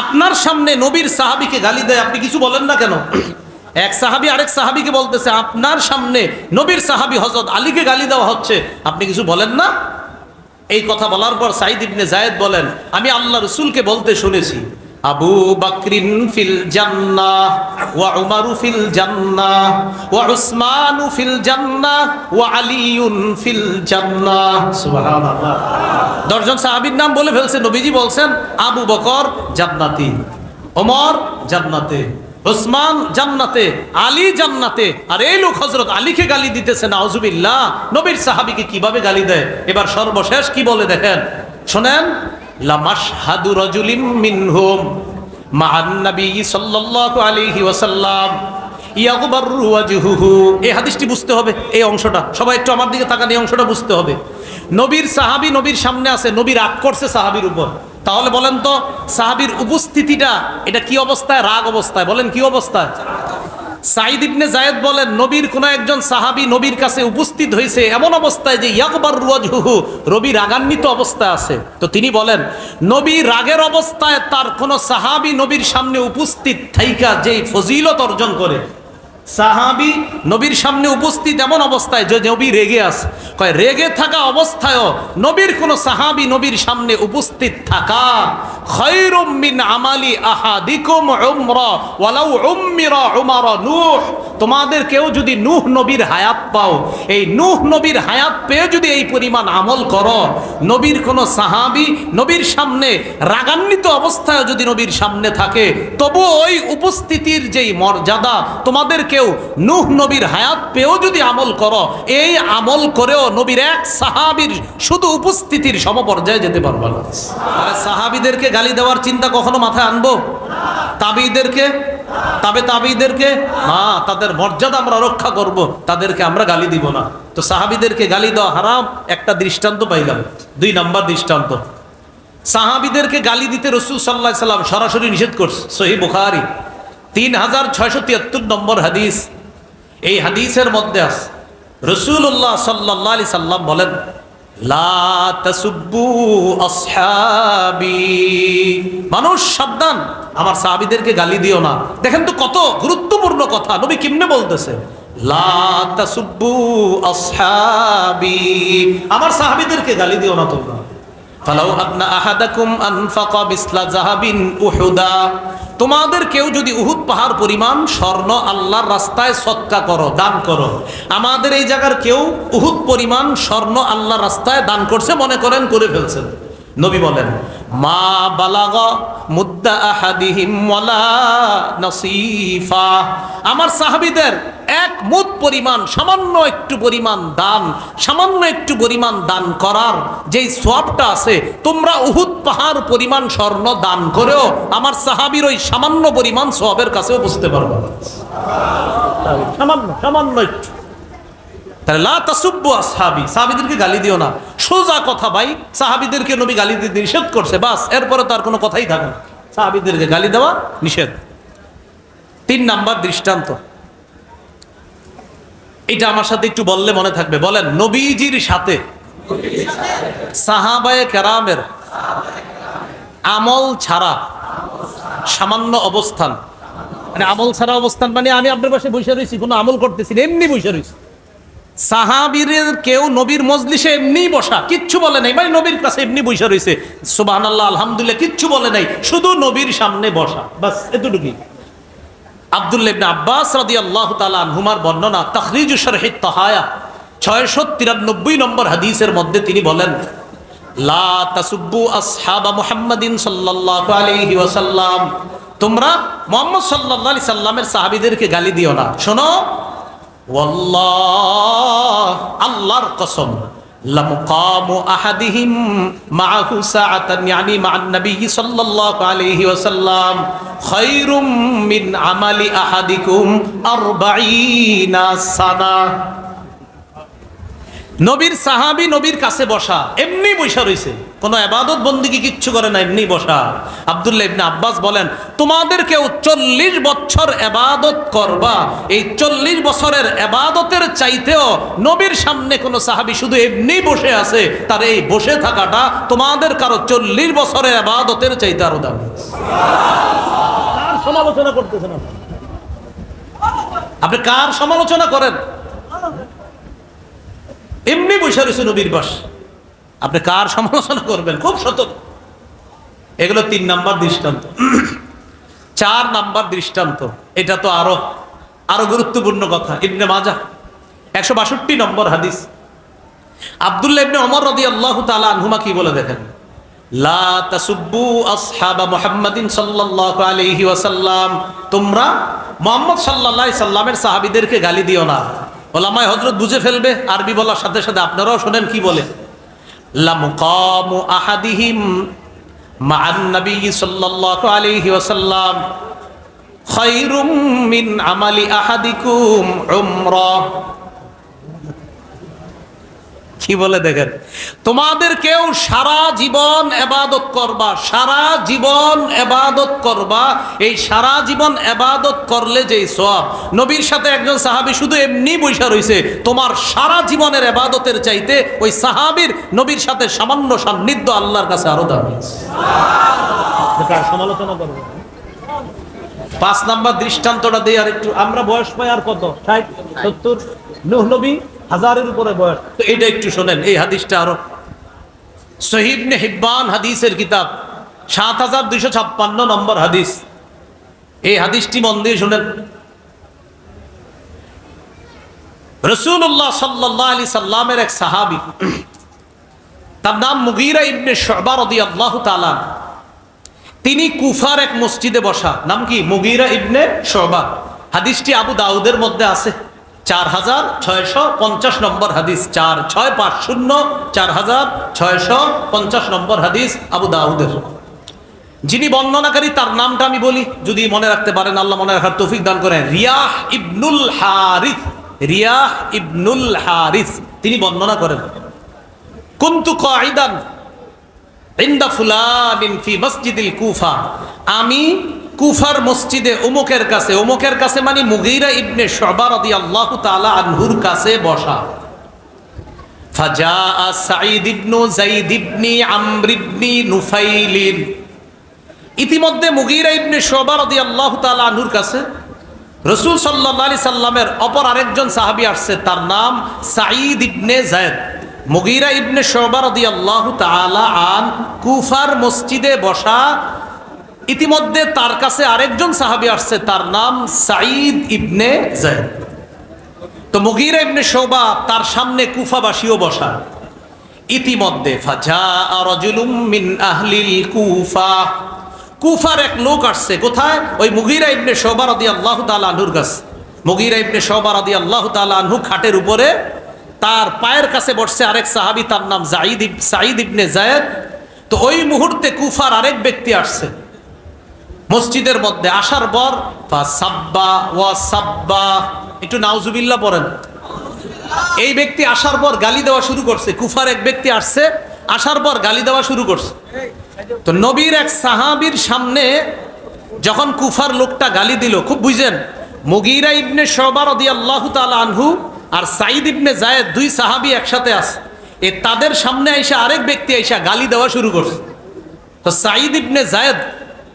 আপনার সামনে নবীর সাহাবীকে গালি দেয়, আপনি কিছু বলেন না কেন? এক সাহাবী আরেক সাহাবীকে বলতেছে, আপনার সামনে নবীর সাহাবী হজরত আলীকে গালি দেওয়া হচ্ছে, আপনি কিছু বলেন না? এই কথা বলার পর সাইদ ইবনে জায়েদ বলেন, আমি আল্লাহ রসুলকে বলতে শুনেছি। আবু বকরিন ফিল জান্নাহ ওয়া উমারু ফিল জান্নাহ ওয়া উসমানু ফিল জান্নাহ ওয়া আলিউন ফিল জান্নাহ। সুবহানাল্লাহ। দশজন সাহাবীর নাম বলে ফেলছে নবীজি বলছেন আবু বকর জান্নাতি ওমর জান্নাতে ওসমান জান্নাতে আলী জান্নাতে। আর এই লোক হজরত আলীকে গালি দিতেছে নাউজুবিল্লাহ। নবীর সাহাবীকে কীভাবে গালি দেয়? এবার সর্বশেষ কি বলে দেখেন? শোনেন এই হাদিসটি বুঝতে হবে, এই অংশটা। সবাই আমার দিকে অংশটা বুঝতে হবে। নবীর সাহাবী নবীর সামনে আছে করছে সাহাবীর উপর। তাহলে বলেন তো, সাহাবীর উপস্থিতিটা, এটা কি অবস্থায়? রাগ অবস্থায়। বলেন কি অবস্থায়? সাইদ ইবনে জায়েদ বলেন, নবীর কোন একজন সাহাবি নবীর কাছে উপস্থিত হয়েছে এমন অবস্থায় যে ইয়াকবার রুয়াজহুহু রবি রাগান্বিত অবস্থায় আছে। তো তিনি বলেন, নবী রাগের অবস্থায় তার কোন সাহাবি নবীর সামনে উপস্থিত থাইকা যেই ফজিলত অর্জন করে। সাহাবি নবীর সামনে উপস্থিত এমন অবস্থায় যে নবী রেগে আস কয়, রেগে থাকা অবস্থায়ও নবীর কোন সাহাবি নবীর সামনে উপস্থিত থাকা? খৈরুম মিন আমালি আহাদিকুম উমরা, ওয়ালাউ উম্মিরা উমারা নূহ। তোমাদের কেউ যদি নূহ নবীর হায়াত পাও, এই নূহ নবীর হায়াত পেয়ে যদি এই পরিমাণ আমল করো, নবীর কোন সাহাবি নবীর সামনে রাগান্বিত অবস্থায় যদি নবীর সামনে থাকে, তবু ওই উপস্থিতির যেই মর্যাদা তোমাদের কেউ নূহ নবীর হায়াত পেয়েও যদি আমল করো, এই আমল করেও নবীর এক সাহাবীর শুধু উপস্থিতির সমপর্যায়ে যেতে পারবে না। সাহাবীদেরকে গালি দেওয়ার চিন্তা কখনো মাথায় আনব? তাবিদেরকে? তবে তাবিদেরকে না তাদের মর্যাদা আমরা রক্ষা করব, তাদেরকে আমরা গালি দিব না। তো সাহাবিদেরকে গালি দেওয়া হারাম, একটা দৃষ্টান্ত পাইলাম। দুই নাম্বার দৃষ্টান্ত। সাহাবিদেরকে গালি দিতে রসুল সাল্লাহ সাল্লাম সরাসরি নিষেধ করছে সহি বুখারি। তিন হাজার ছয়শো তিয়াত্তর নম্বর হাদিস। এই হাদিসের মধ্যে আছে রসুল্লাহ সাল্লাহ আলি সাল্লাম বলেন মানুষ সাবধান আমার সাহাবিদেরকে গালি দিও না। দেখেন তো কত গুরুত্বপূর্ণ কথা। নবী কিমনে বলতেছে? আমার সাহাবিদেরকে গালি দিও না তোমরা। তোমাদের কেউ যদি উহুদ পাহাড় পরিমাণ স্বর্ণ আল্লাহর রাস্তায় সৎকা করো, দান করো, আমাদের এই জায়গার কেউ উহুদ পরিমাণ স্বর্ণ আল্লাহর রাস্তায় দান করছে, মনে করেন করে ফেলছেন। নবী বলেন, মা বালাগা মুদ্দা আহাদিহিম ওয়ালা নসিফা। আমার সাহাবীদের এক মুদ পরিমাণ, সামান্য একটু পরিমাণ দান, সামান্য একটু পরিমাণ দান করার যেই সোয়াবটা আছে, তোমরা উহুদ পাহাড় পরিমাণ স্বর্ণ দান করেও আমার সাহাবীর ওই সামান্য পরিমাণ সোয়াবের কাছেও বুঝতে পারবে। সামান্য সামান্য একটু। তাহলে লা তাসুব্বু আসহাবি, সাহাবিদেরকে গালি দিও না। সোজা কথা ভাই, সাহাবিদেরকে নবী গালি দিতে নিষেধ করছে, বাস, এরপরে তার কোনো কথাই থাকে না। সাহাবিদেরকে গালি দেওয়া নিষেধ। তিন নাম্বার দৃষ্টান্ত। এটা আমার সাথে একটু বললে মনে থাকবে। বলেন, নবীজির সাথে সাহাবায়ে কেরামের আমল ছাড়া সামান্য অবস্থান মানে আমল ছাড়া অবস্থান মানে আমি আপনার পাশে বসে রয়েছি, কোনো আমল করতেছি এমনি বসে রয়েছি। কেউ নবীর মজলিসে এমনি বসা, কিচ্ছু বলে নাই। মানে নবীর কাছে এমনি বসে রয়েছে। সুবাহ আল্লাহ কিচ্ছু বলে নাই। শুধু নবীর সামনে বসা। বাস, এতটুকুই। আব্বাস রাদিয়াল্লাহু তাআলা আনহুমার বর্ণনা, তাখরিজু শরহি তাহায়া 693 নম্বর হাদিসের মধ্যে তিনি বলেন, লা তোমরা মোহাম্মদ আলাইহি সাল্লামের সাহাবীদেরকে গালি দিও না। শোনো আল্লাহর কসম। নবী মিন আমালি আহাদিকুম 40 সানা। নবীর সাহাবি নবীর কাছে বসা, এমনি বৈশা রইছে। কোনো এবাদত বন্দিকে কিচ্ছু করে না এমনি বসা। আবদুল্লাহ ইবনে আব্বাস বলেন তোমাদের কেউ চল্লিশ বছর এবাদত করবা। এই চল্লিশ বছরের এবাদতের চাইতেও নবীর সামনে কোনো সাহাবি শুধু এমনি বসে আছে তার এই বসে থাকাটা তোমাদের কারও চল্লিশ বছরের এবাদতের চাইতে আরও দাম। সমালোচনা করতেছেন আপনি? আপনি কার সমালোচনা করেন? এমনি বসে রয়েছে নবীর বাস আপনি কার সমালোচনা করবেন? খুব সতর্ক। এগুলো তিন নাম্বার দৃষ্টান্ত। চার নাম্বার দৃষ্টান্ত। এটা তো আরও আরও গুরুত্বপূর্ণ কথা। ইবনে মাজা একশো বাষট্টি নম্বর হাদিস। আব্দুল্লাহ ইবনে ওমর রাদিয়াল্লাহু তাআলা আনহুমা কি বলে দেখেন? তোমরা মুহাম্মদ আলাইহি সাল্লামের সাহাবীদেরকে গালি দিও না। ওলামায়ে হযরত বুঝে ফেলবে, আরবি বলার সাথে সাথে আপনারাও শুনেন কি বলে। লামুকামু আহাদিহিম মা'আন নবী সাল্লাল্লাহু আলাইহি ওয়াসাল্লাম খায়রুম মিন আমালি আহাদিকুম উমরা। কি বলে দেখেন? তোমাদের কেউ সারা জীবন এবাদত করবা, সারা জীবন এবাদত করবা, এই সারা জীবন এবাদত করলে যেই সব নবীর সাথে একজন সাহাবি শুধু এমনি বৈশা রইছে, তোমার সারা জীবনের এবাদতের চাইতে ওই সাহাবির নবীর সাথে সামান্য সান্নিধ্য আল্লাহর কাছে আরও দামি সমালোচনা করব পাঁচ নাম্বার দৃষ্টান্তটা দিয়ে আর একটু আমরা বয়স পাই আর কত? ষাট, সত্তর নবী? হাজারের উপরে বয়স তো এটা একটু শোনেন, এই হাদিসটা আরও। শহীদ নে হিব্বান হাদিসের কিতাব, সাত হাজার দুইশো ছাপ্পান্ন নম্বর হাদিস। এই হাদিসটি মন দিয়ে শোনেন। রসুল্লাহ সাল্লাহ আলী সাল্লামের এক সাহাবি, তার নাম মুগিরা ইবনে শবার আল্লাহ তালা তিনি কুফার এক মসজিদে বসা, নাম কি? মুগিরা ইবনে শোবা। হাদিসটি আবু দাউদের মধ্যে আছে। চার হাজার ছয়শো পঞ্চাশ নম্বর হাদিস, চার ছয় পাঁচ শূন্য, চার হাজার ছয়শো পঞ্চাশ নম্বর হাদিস আবু দাউদের। যিনি বর্ণনাকারী, তার নামটা আমি বলি, যদি মনে রাখতে পারেন, আল্লাহ মনে রাখার তৌফিক দান করেন। রিয়াহ ইবনুল হারিফ রিয়াহ ইবনুল হারিফ তিনি বর্ণনা করেন। কুন্তু কাইদান ইন্দা ফুলানিন ফি মসজিদিল কুফা, আমি কুফার মসজিদে অমুকের কাছে অমুকের কাছে মানে মুগিরা ইবনে শবা রাদিয়াল্লাহু তাআলা আনহুর কাছে বসা। ফাজা সাঈদ ইতিমধ্যে মুগিরা ইবনে কাছে রসুল আলাইহি সাল্লামের অপর আরেকজন সাহাবী আসছে, তার নাম সাঈদ ইবনে যায়েদ। মুগিরা ইবনে আল্লাহ তাআলা আন কুফার মসজিদে বসা ইতিমধ্যে তার কাছে আরেকজন সাহাবি আসছে, তার নাম সাঈদ ইবনে জায়দ তো মুগিরা ইবনে শোবা তার সামনে কুফাবাসীও বসা ইতিমধ্যে কুফা। কুফার এক লোক আসছে, কোথায়? ওই মুগিরা ইবনে শোবা রাদিয়াল্লাহু তাআলা আনহুর কাছে। মুগিরা ইবনে শোবা রাদিয়াল্লাহু তাআলা আনহু খাটের উপরে তার পায়ের কাছে বসছে আরেক সাহাবি, তার নাম জাইদ সাঈদ ইবনে জায়েদ তো ওই মুহূর্তে কুফার আরেক ব্যক্তি আসছে। মসজিদের মধ্যে আসার পর সাব্বা, ওয়া সাব্বা, একটু নাউজুবিল্লাহ পড়েন। এই ব্যক্তি আসার পর গালি দেওয়া শুরু করছে, কুফার এক ব্যক্তি আসছে, আসার পর গালি দেওয়া শুরু করছে। তো নবীর এক সাহাবীর সামনে যখন কুফার লোকটা গালি দিল, খুব বুঝেন, মুগিরা ইবনে সবার আনহু আর সাইদ ইবনে জায়েদ দুই সাহাবি একসাথে আছে। এ তাদের সামনে আইসা আরেক ব্যক্তি আইসা গালি দেওয়া শুরু করছে। তো সাইদ ইবনে জায়েদ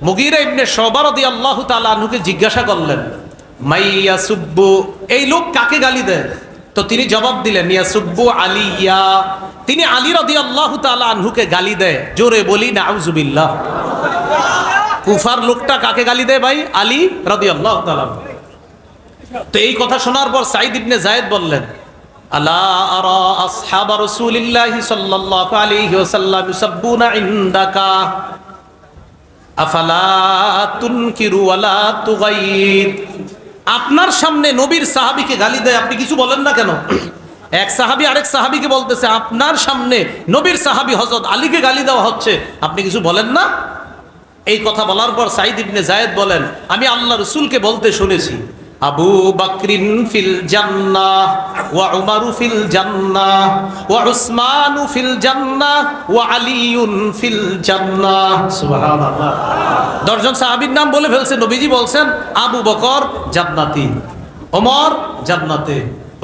মুগিরা ইবনে শোবার আল্লাহ আনহুকে জিজ্ঞাসা করলেন মাইয়া সুব্বু এই লোক কাকে গালি দেয়? তো তিনি জবাব দিলেন ইয়া সুব্বু আলিয়া। তিনি আলী রদি আল্লাহ আনহুকে গালি দেয়। জোরে বলি, নাউজুবিল্লাহ। কুফার লোকটা কাকে গালি দেয় ভাই? আলী রদি আল্লাহ তো এই কথা শোনার পর সাইদ ইবনে জায়েদ বললেন, আলা আপনার সামনে নবীর সাহাবিকে গালি দেয়, আপনি কিছু বলেন না কেন? এক সাহাবি আরেক সাহাবিকে বলতেছে, আপনার সামনে নবীর সাহাবি হজরত আলীকে গালি দেওয়া হচ্ছে, আপনি কিছু বলেন না? এই কথা বলার পর সাইদ ইবনে জায়েদ বলেন, আমি আল্লাহ রসুলকে বলতে শুনেছি। আবু বাকরিন ফিল জান্নাহ ওয়া উমারু ফিল জান্নাহ ওয়া উসমানু ফিল জান্নাহ ওয়া আলিউন ফিল জান্নাহ। সুবহানাল্লাহ। দশজন সাহাবীর নাম বলে ফেলছে নবীজি বলছেন আবু বকর জান্নাতি ওমর জান্নাতে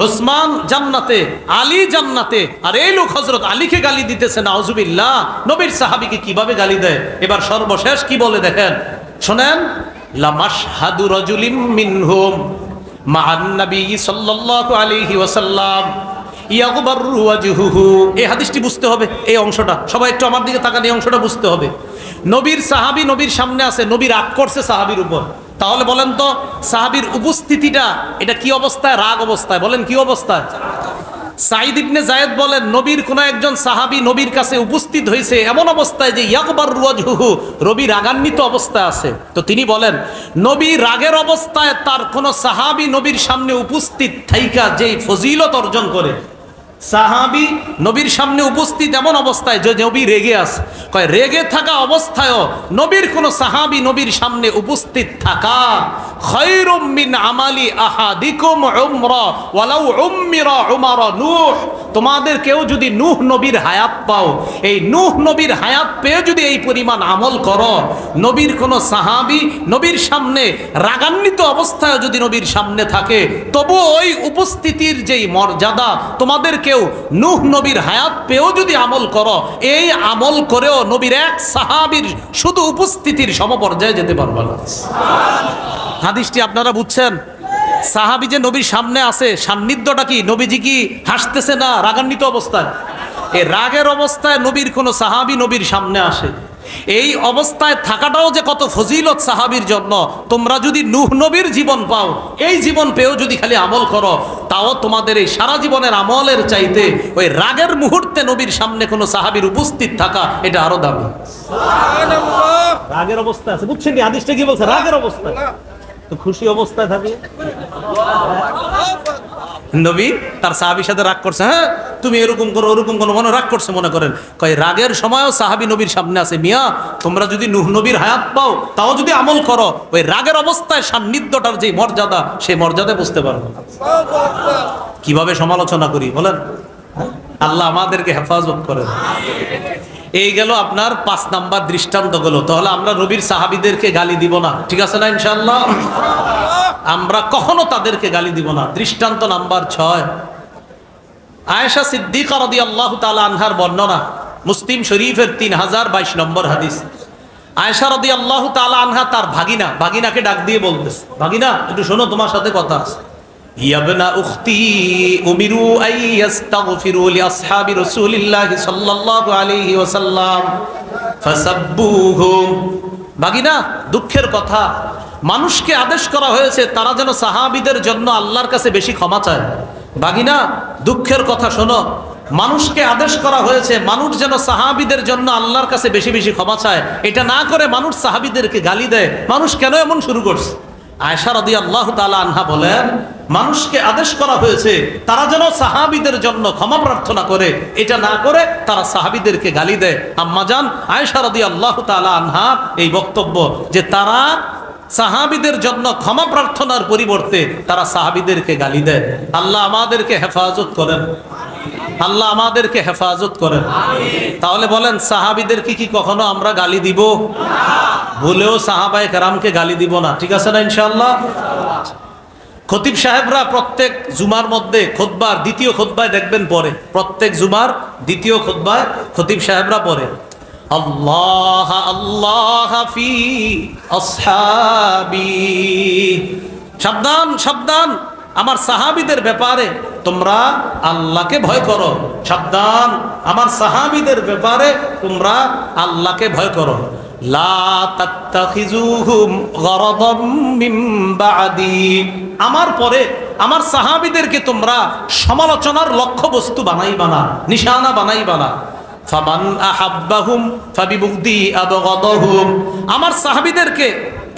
ওসমান জান্নাতে আলী জান্নাতে। আর এই লোক হজরত আলীকে গালি দিতেছে নাউজুবিল্লাহ। নবীর সাহাবীকে কীভাবে গালি দেয়? এবার সর্বশেষ কি বলে দেখেন? শোনেন হাদিসটি বুঝতে হবে, এই অংশটা। সবাই আমার দিকে অংশটা বুঝতে হবে। নবীর সাহাবী নবীর সামনে আছে করছে সাহাবীর উপর। তাহলে বলেন তো, সাহাবীর উপস্থিতিটা, এটা কি অবস্থায়? রাগ অবস্থায়। বলেন কি অবস্থায়? সাইদ ইবনে জায়েদ বলেন, নবীর কোন একজন সাহাবি নবীর কাছে উপস্থিত হয়েছে এমন অবস্থায় যে ইয়াকবার রুয়াজহুহু রবি রাগান্বিত অবস্থায় আছে। তো তিনি বলেন, নবী রাগের অবস্থায় তার কোন সাহাবি নবীর সামনে উপস্থিত থাইকা যেই ফজিলত অর্জন করে। সাহাবি নবীর সামনে উপস্থিত এমন অবস্থায় যে নবী রেগে আছে। কয়, রেগে থাকা অবস্থায়ও নবীর কোন সাহাবি নবীর সামনে উপস্থিত থাকা। খৈরুম মিন আমালি আহাদিকুম উমরা ওয়ালাউ উম্মিরা উমারা নূহ। তোমাদের কেউ যদি নূহ নবীর হায়াত পাও, এই নূহ নবীর হায়াত পেয়ে যদি এই পরিমাণ আমল করো, নবীর কোন সাহাবি নবীর সামনে রাগান্বিত অবস্থায় যদি নবীর সামনে থাকে, তবু ওই উপস্থিতির যেই মর্যাদা তোমাদের কেউ নুহ নবীর হায়াত পেয়েও যদি আমল করো, এই আমল করেও নবীর এক সাহাবির শুধু উপস্থিতির সমপর্যায়ে যেতে পারবে না। হাদিসটি আপনারা বুঝছেন? সাহাবি যে নবীর সামনে আছে, সান্নিধ্যটা কি? নবীজি কি হাসতেছে না রাগান্বিত অবস্থায়? এ রাগের অবস্থায় নবীর কোনো সাহাবি নবীর সামনে আসে। এই অবস্থায় থাকাটাও যে কত ফজিলত সাহাবির জন্য। তোমরা যদি নুহ নবীর জীবন পাও এই জীবন পেয়েও যদি খালি আমল করো তাও তোমাদের এই সারা জীবনের আমলের চাইতে ওই রাগের মুহূর্তে নবীর সামনে কোনো সাহাবির উপস্থিত থাকা এটা আরও দামি। রাগের অবস্থা আছে। বুঝছেন কি? আদিশটা কি বলছে? রাগের অবস্থা। তো খুশি অবস্থায় থাকে নবী তার সাহাবির সাথে রাগ করছে হ্যাঁ? তুমি এরকম করো, ওরকম করো, মনে রাগ করছে, মনে করেন। কয়, রাগের সময়ও সাহাবি নবীর সামনে আছে। মিয়া, তোমরা যদি নুহ নবীর হায়াত পাও, তাও যদি আমল করো, ওই রাগের অবস্থায় সান্নিধ্যটার যে মর্যাদা সেই মর্যাদায় বুঝতে পারব। কীভাবে সমালোচনা করি, বলেন? আল্লাহ আমাদেরকে হেফাজত করেন। এই গেল আপনার পাঁচ নাম্বার দৃষ্টান্ত গেল তাহলে আমরা নবীর সাহাবিদেরকে গালি দিব না। ঠিক আছে না ইনশাল্লাহ আমরা কখনো তাদেরকে গালি দিব না। দৃষ্টান্ত নাম্বার ছয়। আয়েশা সিদ্দিকা আল্লাহ তালা আনহার বর্ণনা, মুসলিম শরীফের তিন হাজার বাইশ নম্বর হাদিস। আয়েশা রদি আল্লাহ তালা আনহা তার ভাগিনা, ভাগিনাকে ডাক দিয়ে বলতেছে, ভাগিনা, একটু শোনো, তোমার সাথে কথা আছে। ইয়াবনা উখতি ওয়াসাল্লাম ভাগিনা, দুঃখের কথা মানুষকে আদেশ করা হয়েছে, তারা যেন সাহাবিদের জন্য আল্লাহর কাছে বেশি ক্ষমা চায়। বাগিনা, দুঃখের কথা শোনো। মানুষকে আদেশ করা হয়েছে, মানুষ যেন সাহাবিদের জন্য আল্লাহর কাছে বেশি বেশি ক্ষমা চায়। এটা না করে মানুষ সাহাবিদেরকে গালি দেয়। মানুষ কেন এমন শুরু করছে? আয়সা রদি আল্লাহ তালা আনহা বলেন, মানুষকে আদেশ করা হয়েছে, তারা যেন সাহাবিদের জন্য ক্ষমা প্রার্থনা করে। এটা না করে তারা সাহাবিদেরকে গালি দেয়। আম্মাজান আয়সা রদি আল্লাহ তালা আনহা এই বক্তব্য যে তারা সাহাবিদের জন্য ক্ষমা প্রার্থনার পরিবর্তে তারা সাহাবিদেরকে গালি দেয়। আল্লাহ আমাদেরকে হেফাজত করেন। আল্লাহ আমাদেরকে হেফাজত করেন। তাহলে বলেন সাহাবিদেরকে কি কখনো আমরা গালি দিব? বলেও সাহাবায় কারামকে গালি দিব না। ঠিক আছে না ইনশাল্লাহ খতিব সাহেবরা প্রত্যেক জুমার মধ্যে খোদবার, দ্বিতীয় খোদবায় দেখবেন পরে। প্রত্যেক জুমার দ্বিতীয় খোদবায় খতিব সাহেবরা পরে। আল্লাহ আল্লাহ ফি আসহাবি। সাবধান সাবধান। আমার সাহাবিদের ব্যাপারে তোমরা আল্লাহকে ভয় করো। সাবধান। আমার সাহাবিদের ব্যাপারে তোমরা আল্লাহকে ভয় করো। আমার পরে আমার সাহাবিদেরকে তোমরা সমালোচনার লক্ষ্য বস্তু বানাইবা না, নিশানা বানাইবা না। ফামান আহাব্বাহুম ফাবিবুগদি আবগাদাহুম। আমার সাহাবিদেরকে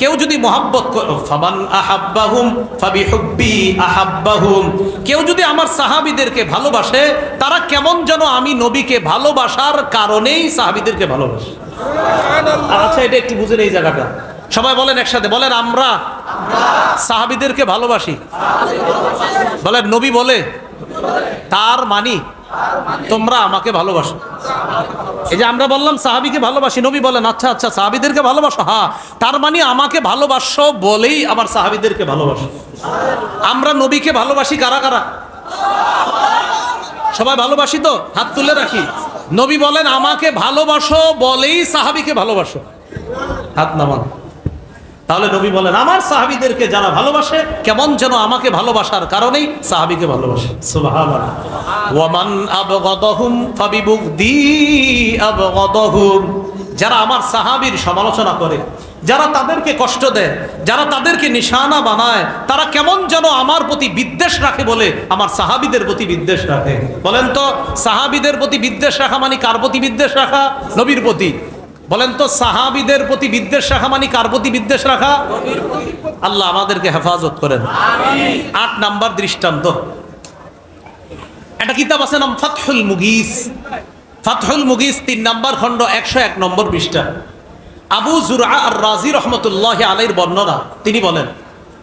কেউ যদি মোহাব্বত ফামান আহাব্বাহুম ফাবিহুব্বি আহাব্বাহুম। কেউ যদি আমার সাহাবিদেরকে ভালোবাসে তারা কেমন যেন আমি নবীকে ভালোবাসার কারণেই সাহাবিদেরকে ভালোবাসে। আচ্ছা এটা একটু বুঝেন এই জায়গাটা। সবাই বলেন একসাথে বলেন আমরা সাহাবিদেরকে ভালোবাসি। বলেন নবী বলে তার মানি তোমরা আমাকে ভালোবাসো। এই যে আমরা বললাম সাহাবিকে ভালোবাসি, নবী বলেন আচ্ছা আচ্ছা সাহাবিদেরকে ভালোবাসো? হ্যাঁ তার মানে আমাকে ভালোবাসো বলেই আমার সাহাবিদেরকে ভালোবাসো। আমরা নবীকে ভালোবাসি কারা কারা? সবাই ভালোবাসি তো? হাত তুলে রাখি। নবী বলেন, আমাকে ভালোবাসো বলেই সাহাবিকে ভালোবাসো। হাত নামান। তাহলে নবী বলেন, আমার সাহাবিদেরকে যারা ভালোবাসে, কেমন যেন আমাকে ভালোবাসার কারণেই সাহাবিকে ভালোবাসে। যারা আমার সাহাবীর সমালোচনা করে, যারা তাদেরকে কষ্ট দেয়, যারা তাদেরকে নিশানা বানায়, তারা কেমন যেন আমার প্রতি বিদ্বেষ রাখে বলে আমার সাহাবিদের প্রতি বিদ্বেষ রাখে। বলেন তো, সাহাবিদের প্রতি বিদ্বেষ রাখা মানে কার প্রতি বিদ্বেষ রাখা? নবীর প্রতি। বলেন তো সাহাবিদের প্রতি বিদ্বেষ রাখা মানে কার প্রতি বিদ্বেষ রাখা? আল্লাহ আমাদেরকে হেফাজত করেন। আট নাম্বার দৃষ্টান্ত। একটা কিতাব আছে নাম ফাতহুল মুগিস। ফাতহুল মুগিস তিন নাম্বার খণ্ড একশো এক নম্বর পৃষ্ঠা। আবু জুরা আর রাজি রহমতুল্লাহ আলাইর বর্ণনা। তিনি বলেন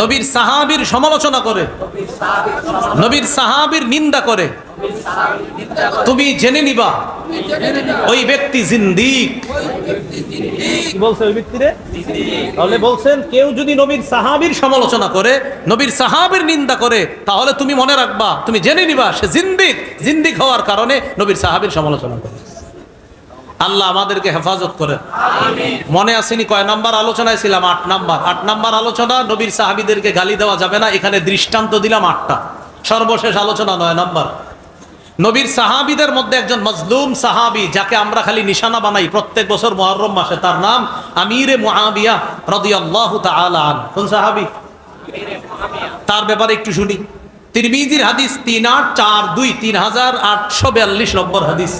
নবীর সাহাবীর সমালোচনা করে, নবীর সাহাবীর নিন্দা করে। তুমি জেনে নিবা, ওই ব্যক্তি জিন্দিক। বলছেন, কেউ যদি নবীর সাহাবীর সমালোচনা করে, নবীর সাহাবীর নিন্দা করে, তাহলে তুমি মনে রাখবা, তুমি জেনে নিবা, সে জিন্দিক। জিন্দিক হওয়ার কারণে নবীর সাহাবীর সমালোচনা করে। আল্লাহ আমাদেরকে হেফাজত করেন। মনে আসেনি কয় নাম্বার আলোচনায় ছিলাম? আট নাম্বার। আট নাম্বার আলোচনা, নবীর সাহাবিদেরকে গালি দেওয়া যাবে না, এখানে দৃষ্টান্ত দিলাম আটটা। সর্বশেষ আলোচনা নয় নাম্বার। নবীর সাহাবিদের মধ্যে একজন মজলুম সাহাবি, যাকে আমরা খালি নিশানা বানাই প্রত্যেক বছর মহরম মাসে, তার নাম আমিরে মুআবিয়া রাদিয়াল্লাহু তাআলা আন কোন সাহাবি? তার ব্যাপারে একটু শুনি। তিরমিজির হাদিস তিন আট চার দুই তিন হাজার আটশো বিয়াল্লিশ নম্বর হাদিস।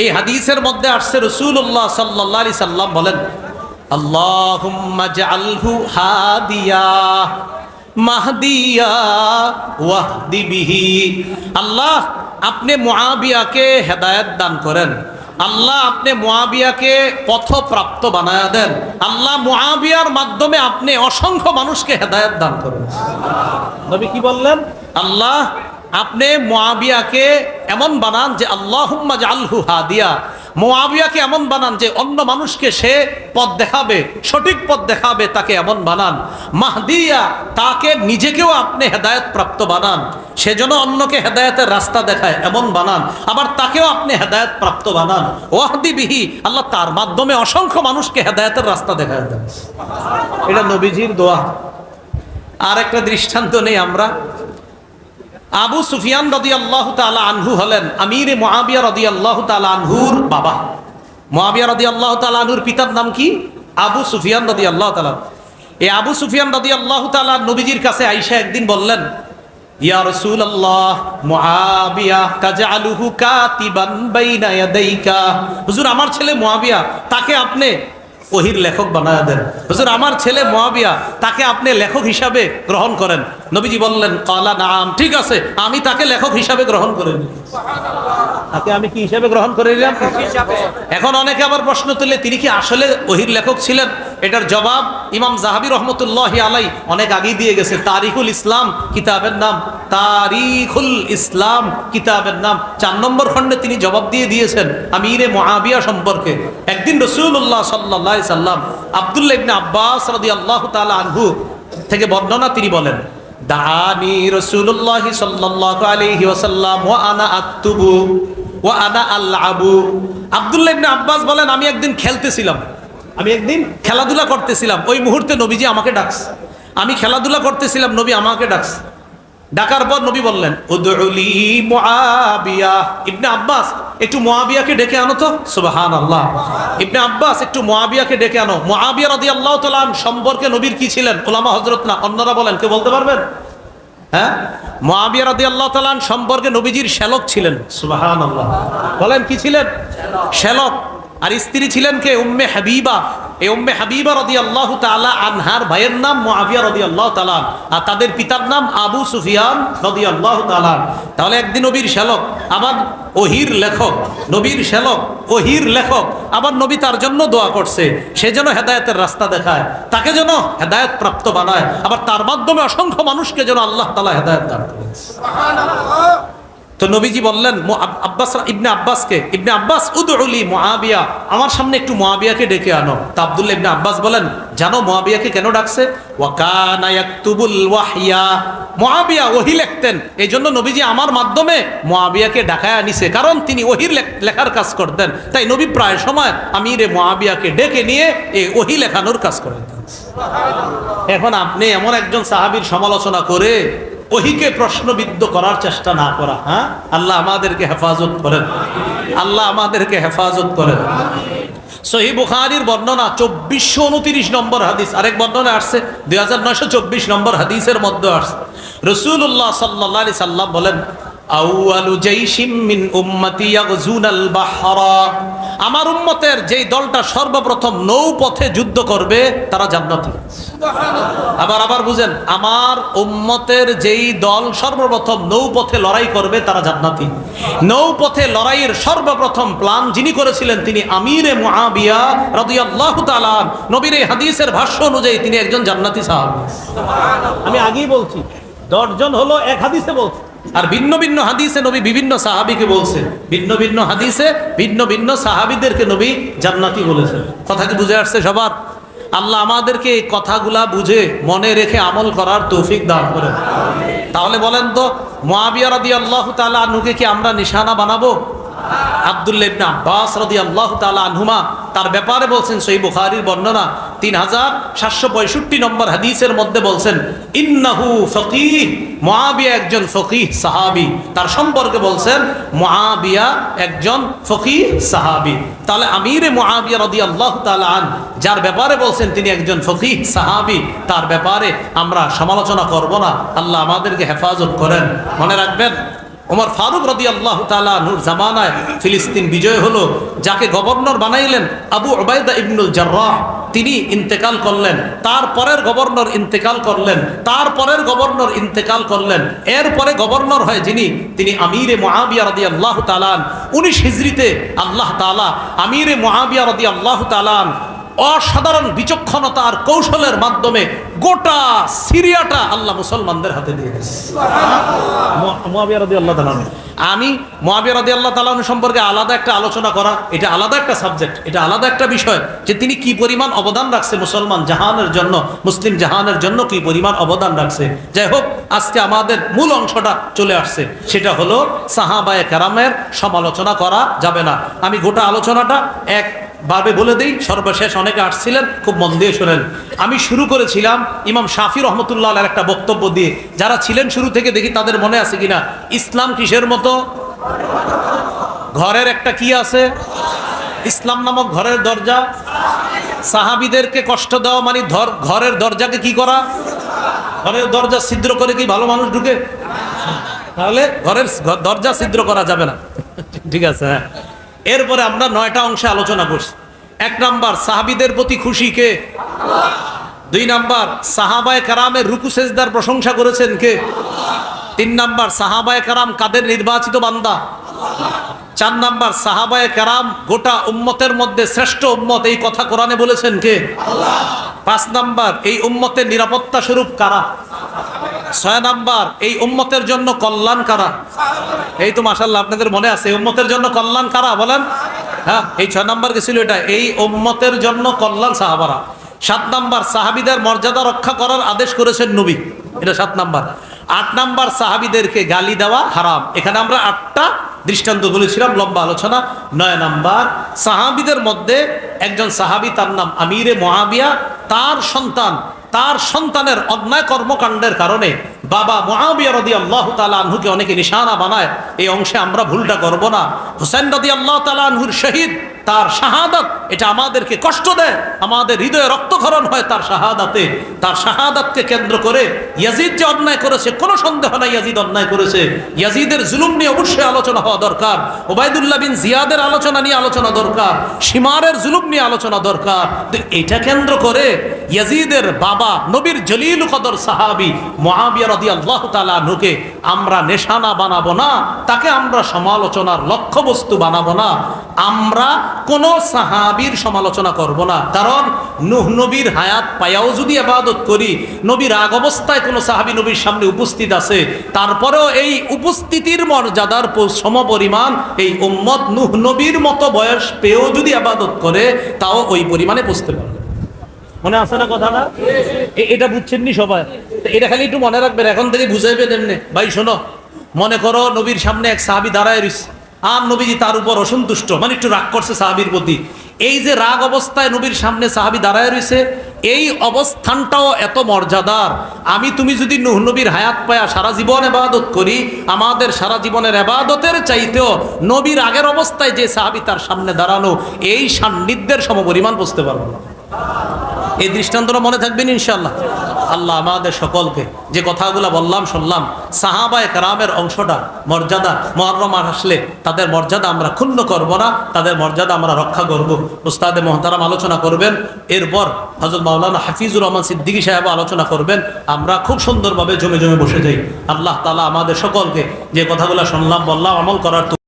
এই হাদিসের মধ্যে আসছে রসুল্লাহ সাল্লাহ আলি সাল্লাম বলেন আল্লাহুম্মা জাআলহু হাদিয়া মাহদিয়া ওয়াহদি বিহি। আল্লাহ আপনি মুআবিয়াকে হেদায়েত দান করেন। আল্লাহ আপনি মুআবিয়াকে পথপ্রাপ্ত বানায়া দেন। আল্লাহ মুআবিয়ার মাধ্যমে আপনি অসংখ্য মানুষকে হেদায়েত দান করেন। নবী কি বললেন? আল্লাহ আপনি মোয়াবিয়াকে এমন বানান যে আল্লাহুম্মা জালহু হাদিয়া। মোয়াবিয়াকে এমন বানান যে অন্য মানুষকে সে পথ দেখাবে সঠিক পথ দেখাবে তাকে এমন বানান। মাহদিয়া তাকে নিজেকেও আপনি হেদায়ত প্রাপ্ত বানান। সেজন্য অন্যকে হেদায়তের রাস্তা দেখায় এমন বানান। আবার তাকেও আপনি হেদায়ত প্রাপ্ত বানান। ওয়াহদি বিহি আল্লাহ তার মাধ্যমে অসংখ্য মানুষকে হেদায়েতের রাস্তা দেখায় দেন। এটা নবীজির দোয়া। আর একটা দৃষ্টান্ত নেই আমরা। আবু সুফিয়ান রদি আল্লাহ তালা আনহু হলেন আমির মহাবিয়া রদি আল্লাহ তালা আনহুর বাবা। মহাবিয়া রদি আল্লাহ তালা আনহুর পিতার নাম কি? আবু সুফিয়ান রদি আল্লাহ তালা এই আবু সুফিয়ান রদি আল্লাহ তালা নবীজির কাছে আইসা একদিন বললেন আল্লাহ বাইনা ইয়াদাইকা। হুজুর, আমার ছেলে মহাবিয়া তাকে আপনি ওহির লেখক বানায় দেন। হুজুর, আমার ছেলে মহাবিয়া তাকে আপনি লেখক হিসাবে গ্রহণ করেন। নবীজি বললেন, কলা নাম, ঠিক আছে, আমি তাকে লেখক হিসাবে গ্রহণ করে নিই। তাকে আমি কি হিসাবে গ্রহণ করে নিলাম? এখন অনেকে আবার প্রশ্ন তুলে তিনি কি আসলে ওহির লেখক ছিলেন? এটার জবাব ইমাম জাহাবি রহমতুল্লাহ আলাই অনেক আগেই দিয়ে গেছে। তারিখুল ইসলাম কিতাবের নাম। তারিখুল ইসলাম কিতাবের নাম। চার নম্বর খণ্ডে তিনি জবাব দিয়ে দিয়েছেন আমিরে মহাবিয়া সম্পর্কে। একদিন রসুল্লাহ সাল্লাহ সাল্লাম আবদুল্লাহ ইবনে আব্বাস রাদি আল্লাহ তালা আনহু থেকে বর্ণনা তিনি বলেন দানি রসুল্লাহ সাল্লাহ আলহি ওসাল্লাম ও আনা আক্তুবু ও আনা আল্লাহবু আবদুল্লাহ ইবনে আব্বাস বলেন, আমি একদিন খেলতেছিলাম। আমি একদিন খেলাধুলা করতেছিলাম। ওই মুহূর্তে নবীজি আমাকে ডাকছে। আমি খেলাধুলা করতেছিলাম, নবী আমাকে ডাকছে। ডাকার পর নবী বললেন ইবনে আব্বাস, একটু মুআবিয়াকে ডেকে আনো তো। সুবাহান আল্লাহ ইবনে আব্বাস, একটু মুআবিয়াকে ডেকে আনো। মুআবিয়া রাদিয়াল্লাহু তাআলা আন সম্পর্কে নবীর কি ছিলেন? ওলামা হযরত না? অন্যরা বলেন, কেউ বলতে পারবেন? হ্যাঁ? মুআবিয়া রাদিয়াল্লাহু তাআলা আন সম্পর্কে নবীজির শ্যালক ছিলেন। সুবহানাল্লাহ। বলেন, কি ছিলেন? শ্যালক। আর স্ত্রী ছিলেন কে? উম্মে হাবিবা। এই উম্মে হাবিবা রদি আল্লাহ তালা আনহার ভাইয়ের নাম মুআবিয়া রদি আল্লাহ তালা আর তাদের পিতার নাম আবু সুফিয়ান রদি আল্লাহ তালা তাহলে একদিন নবীর শ্যালক, আবার ওহির লেখক, নবীর শ্যালক, ওহির লেখক, আবার নবী তার জন্য দোয়া করছে। সে যেন হেদায়তের রাস্তা দেখায়, তাকে যেন হেদায়ত প্রাপ্ত বানায়, আবার তার মাধ্যমে অসংখ্য মানুষকে যেন আল্লাহ তালা হেদায়ত দান করেন তো নবীজি বললেন আব্বাস ইবনে আব্বাসকে, ইবনে আব্বাস উদউলি মহাবিয়া আমার সামনে একটু মহাবিয়াকে ডেকে আনো। তা আব্দুল্লাহ ইবনে আব্বাস বলেন, জানো মহাবিয়াকে কেন ডাকছে? লিখতেন এই জন্য নবীজি আমার মাধ্যমে মুআবিয়াকে ডাকায় আনিছে কারণ তিনি ওহির লেখ- লেখার কাজ করতেন। তাই নবী প্রায় সময় আমিরে মুআবিয়াকে ডেকে নিয়ে ওহী লেখানোর কাজ এখন আপনি এমন একজন সাহাবীর সমালোচনা করে ওহিকে প্রশ্নবিদ্ধ করার চেষ্টা না করা হ্যাঁ? আল্লাহ আমাদেরকে হেফাজত করেন। আল্লাহ আমাদেরকে হেফাজত করেন। সহি বুখারির বর্ণনা চব্বিশশো উনতিরিশ নম্বর হাদিস। আরেক বর্ণনা আসছে, দুই হাজার নয়শো চব্বিশ নম্বর হাদিসের মধ্যে আসছে। রসুল্লাহ সাল্লা সাল্লাম বলেন আউয়ালু জাইশিম মিন উম্মতি ইয়াগজুনাল বাহরা। আমার উম্মতের যেই দলটা সর্বপ্রথম নৌপথে যুদ্ধ করবে তারা জান্নাতি। আবার আবার বুঝেন আমার উম্মতের যেই দল সর্বপ্রথম নৌপথে লড়াই করবে তারা জান্নাতি। নৌপথে লড়াইয়ের সর্বপ্রথম প্ল্যান যিনি করেছিলেন তিনি আমিরে মুআবিয়া রাদিয়াল্লাহু তাআলা নবীর এই হাদিসের ভাষ্য অনুযায়ী তিনি একজন জান্নাতি সাহাবী। আমি আগেই বলছি দশজন হলো এক হাদিসে বলছে। আর ভিন্ন ভিন্ন হাদিসে নবী বিভিন্ন সাহাবিকে বলছে ভিন্ন ভিন্ন হাদিসে ভিন্ন ভিন্ন সাহাবিদেরকে নবী জান্নাতি বলেছেন। কথা কি বুঝে আসছে সবার? আল্লাহ আমাদেরকে এই কথাগুলা বুঝে মনে রেখে আমল করার তৌফিক দান করে তাহলে বলেন তো মহাবিয়া দিয়ে আল্লাহ তালা নুকে কি আমরা নিশানা বানাবো? আবদুল্লাহ ইবনে আব্বাস রাদিয়াল্লাহু তাআলা আনহুমা তার ব্যাপারে বলছেন সহি বুখারীর বর্ণনা তিন হাজার সাতশো পঁয়ষট্টি নম্বর হাদিসের মধ্যে বলছেন, ইন্নাহু ফকিহ, মুআবিয়া একজন ফকিহ সাহাবী। তার সম্পর্কে বলছেন, মুআবিয়া একজন ফকিহ সাহাবী। তাহলে আমিরে মুআবিয়া রাদিয়াল্লাহু তাআলা আন, যার ব্যাপারে বলছেন তিনি একজন ফকিহ সাহাবী, তার ব্যাপারে আমরা সমালোচনা করব না। আল্লাহ আমাদেরকে হেফাজত করেন। মনে রাখবেন? ওমর ফারুক রদি আল্লাহ নূর জামানায় ফিলিস্তিন বিজয় হলো, যাকে গভর্নর বানাইলেন আবু ওবায়দা ইবনুল জার্রাহ। তিনি ইন্তেকাল করলেন তারপরের গভর্নর ইন্তেকাল করলেন তারপরের গভর্নর ইন্তেকাল করলেন। এরপরে গভর্নর হয় যিনি, তিনি আমিরে মহাবিয়া রদি আল্লাহ তালান উনিশ হিজড়িতে আল্লাহ তালা আমিরে মহাবিয়া রদি আল্লাহ তালান অসাধারণ বিচক্ষণতা আর কৌশলের মাধ্যমে গোটা সিরিয়াটা আল্লাহ মুসলমানদের হাতে দিয়ে গেছে মুয়াবিয়া রাদিয়াল্লাহু আমি মহাবিয়া রাদি আল্লাহ তালাহ সম্পর্কে আলাদা একটা আলোচনা করা এটা আলাদা একটা সাবজেক্ট এটা আলাদা একটা বিষয় যে তিনি কি পরিমাণ অবদান রাখছে মুসলমান জাহানের জন্য মুসলিম জাহানের জন্য কি পরিমাণ অবদান রাখছে। যাই হোক আজকে আমাদের মূল অংশটা চলে আসছে সেটা হলো সাহাবায়ে কেরামের সমালোচনা করা যাবে না। আমি গোটা আলোচনাটা এক ভাবে বলে দিই, সর্বশেষ অনেকে আসছিলেন, খুব মন দিয়ে শোনেন। আমি শুরু করেছিলাম ইমাম শাফি রহমতুল্লাহ আলার একটা বক্তব্য দিয়ে। যারা ছিলেন শুরু থেকে দেখি তাদের মনে আছে কিনা? ইসলাম কিসের মতো? ঘরের একটা কি আছে? ইসলাম নামক ঘরের দরজা। সাহাবিদেরকে কষ্ট দেওয়া মানে ধর, ঘরের দরজাকে কি করা? ঘরের দরজা ছিদ্র করে কি ভালো মানুষ ঢুকে? তাহলে ঘরের দরজা ছিদ্র করা যাবে না। ঠিক আছে হ্যাঁ। এরপরে আমরা নয়টা অংশে আলোচনা করছি। এক নাম্বার, সাহাবিদের প্রতি খুশি কে? দুই নাম্বার, সাহাবায় কারামের রুকু সেজদার প্রশংসা করেছেন কে? তিন নাম্বার, সাহাবায় কারাম কাদের নির্বাচিত বান্দা? চার নাম্বার, সাহাবায় কারাম গোটা উম্মতের মধ্যে শ্রেষ্ঠ উম্মত এই কথা কোরআনে বলেছেন কে? পাঁচ নাম্বার, এই উম্মতের নিরাপত্তা স্বরূপ কারা? ছয় নাম্বার, এই উম্মতের জন্য কল্যাণ কারা? এই তো মাসাল্লাহ আপনাদের মনে আছে, এই উম্মতের জন্য কল্যাণ কারা, বলেন। হ্যাঁ এই ছয় নাম্বার গেছিল এটা? এই উম্মতের জন্য কল্যাণ সাহাবারা। সাত নাম্বার, সাহাবিদের মর্যাদা রক্ষা করার আদেশ করেছেন নবী। এটা সাত নাম্বার। আট নাম্বার, সাহাবিদেরকে গালি দেওয়া হারাম। এখানে আমরা আটটা দৃষ্টান্ত বলেছিলাম, লম্বা আলোচনা। নয় নাম্বার, সাহাবিদের মধ্যে একজন সাহাবি, তার নাম আমিরে মহাবিয়া তার সন্তান তার সন্তানের অন্যায় কর্মকাণ্ডের কারণে বাবা মহাবিয়া রদি আল্লাহ তালাহুকে অনেকে নিশানা বানায়, এই অংশে আমরা ভুলটা করব না। হুসেন রদি আল্লাহ তালাহুর শহীদ তার শাহাদাত, এটা আমাদেরকে কষ্ট দেয়, আমাদের হৃদয়ে রক্তক্ষরণ হয় তার শাহাদাতে। তার শাহাদাতকে কেন্দ্র করে ইয়াজিদ যে অন্যায় করেছে, কোনো সন্দেহ নাই ইয়াজিদ অন্যায় করেছে। ইয়াজিদের জুলুম নিয়ে অবশ্যই আলোচনা হওয়া দরকার, ওবায়দুল্লাহ বিন জিয়াদের আলোচনা নিয়ে আলোচনা দরকার সীমারের জুলুম নিয়ে আলোচনা দরকার। এটা কেন্দ্র করে ইয়াজিদের বাবা নবীর জলিল কদর সাহাবি মহাবিয়া রদি আল্লাহ তালা নুকে আমরা নেশানা বানাবো না, তাকে আমরা সমালোচনার লক্ষ্যবস্তু বানাবো না। আমরা কোন সাহাবির সমালোচনা করব না। কারণ নুহ নবীর হায়াত পায়াও যদি আবাদত করি, নবীর আগ অবস্থায় কোনো সাহাবি নবীর সামনে উপস্থিত আছে, তারপরেও এই উপস্থিতির মর্যাদার প- সমপরিমাণ এই উম্মত নুহ নবীর মতো বয়স পেয়েও যদি আবাদত করে, তাও ওই পরিমাণে পুষতে পারবে। মনে আছে না কথাটা? এটা বুঝছেন নি সবাই? এটা খালি একটু মনে রাখবেন, এখন থেকে বুঝাইবেন এমনি ভাই, শোনো, মনে করো নবীর সামনে এক সাহাবি দাঁড়ায় রইছে। আর নবীজি তার উপর অসন্তুষ্ট মানে একটু রাগ করছে সাহাবির প্রতি। এই যে রাগ অবস্থায় নবীর সামনে সাহাবি দাঁড়ায় রইছে, এই অবস্থানটাও এত মর্যাদার। আমি তুমি যদি নুহ নবীর হায়াত পায়া সারা জীবন এবাদত করি, আমাদের সারা জীবনের এবাদতের চাইতেও নবীর আগের অবস্থায় যে সাহাবি তার সামনে দাঁড়ানো, এই সান্নিধ্যের সমপরিমাণ বুঝতে পারব এই দৃষ্টান্তটা মনে থাকবেন ইনশাল্লাহ আল্লাহ আমাদের সকলকে যে কথাগুলো বললাম, শুনলাম, সাহাবায় কারামের অংশটা, মর্যাদা, মহরম আসলে তাদের মর্যাদা আমরা ক্ষুণ্ণ করব না, তাদের মর্যাদা আমরা রক্ষা করব। উস্তাদে মহতারাম আলোচনা করবেন, এরপর হজরত মাওলানা হাফিজুর রহমান সিদ্দিকী সাহেব আলোচনা করবেন, আমরা খুব সুন্দরভাবে জমে জমে বসে যাই। আল্লাহ তালা আমাদের সকলকে যে কথাগুলো শুনলাম, বললাম, আমল করার